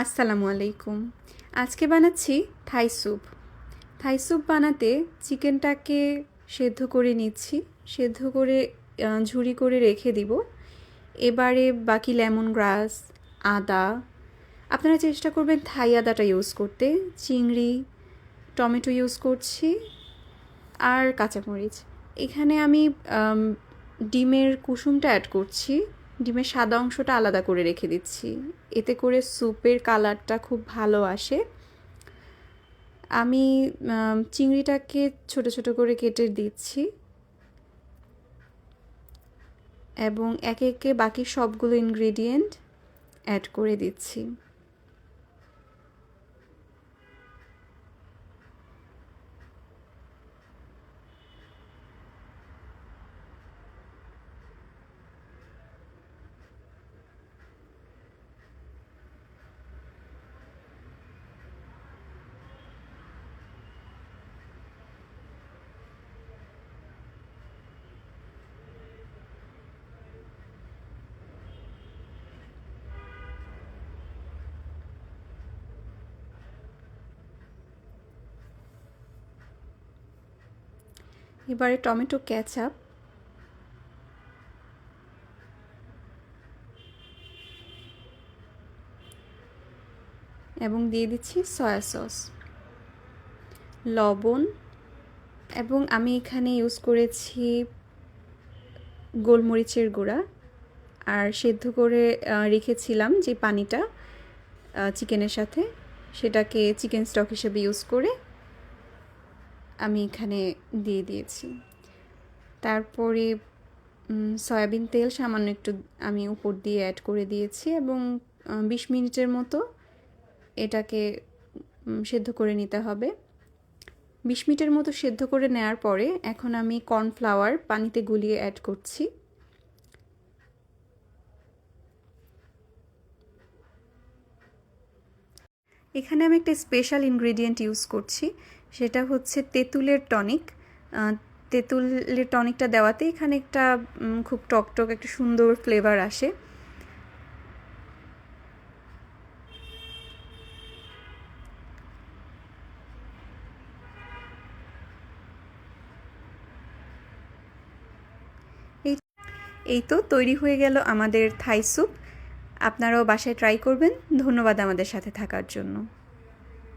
আসসালামু আলাইকুম। আজকে বানাচ্ছি থাই স্যুপ। থাই স্যুপ বানাতে চিকেনটাকে সেদ্ধ করে নিচ্ছি। সেদ্ধ করে ঝুরি করে রেখে দিব। এবারে বাকি লেমন গ্রাস, আদা। আপনারা চেষ্টা করবেন থাই আদাটা ইউজ করতে। চিংড়ি, টমেটো ইউজ করছি আর কাঁচামরিচ। এখানে আমি, ডিমের কুসুমটা অ্যাড করছি। ডিমের সাদা অংশটা আলাদা করে রেখে দিচ্ছি। এতে করে স্যুপের কালারটা খুব ভালো আসে। আমি চিংড়িটাকে ছোট ছোট করে কেটে দিচ্ছি। এবং একে একে বাকি সবগুলো ইনগ্রেডিয়েন্ট অ্যাড করে দিচ্ছি। এবারে টমেটো ক্যাচআপ এবং দিয়ে দিচ্ছি সয়া সস। লবণ। এবং আমি এখানে ইউজ করেছি গোলমরিচের গুঁড়া। আর সেদ্ধ করে রেখেছিলাম যে পানিটা চিকেনের সাথে। সেটাকে চিকেন স্টক হিসেবে ইউজ করে আমি এখানে দিয়ে দিয়েছি। তারপরে সয়াবিন তেল সামান্য একটু আমি উপর দিয়ে অ্যাড করে দিয়েছি এবং বিশ মিনিটের মতো এটাকে সেদ্ধ করে নিতে হবে। বিশ মিনিটের মতো সেদ্ধ করে নেওয়ার পরে এখন আমি কর্নফ্লাওয়ার পানিতে গুলিয়ে অ্যাড করছি। এখানে আমি একটা স্পেশাল ইনগ্রেডিয়েন্ট ইউজ করছি, সেটা হচ্ছে তেঁতুলের টনিক তেঁতুলের টনিকটা দেওয়াতে এখানে একটা খুব টকটক একটা সুন্দর ফ্লেভার আসে। এই তো তৈরি হয়ে গেল আমাদের থাই স্যুপ আপনারাও বাসায় ট্রাই করবেন। ধন্যবাদ আমাদের সাথে থাকার জন্য।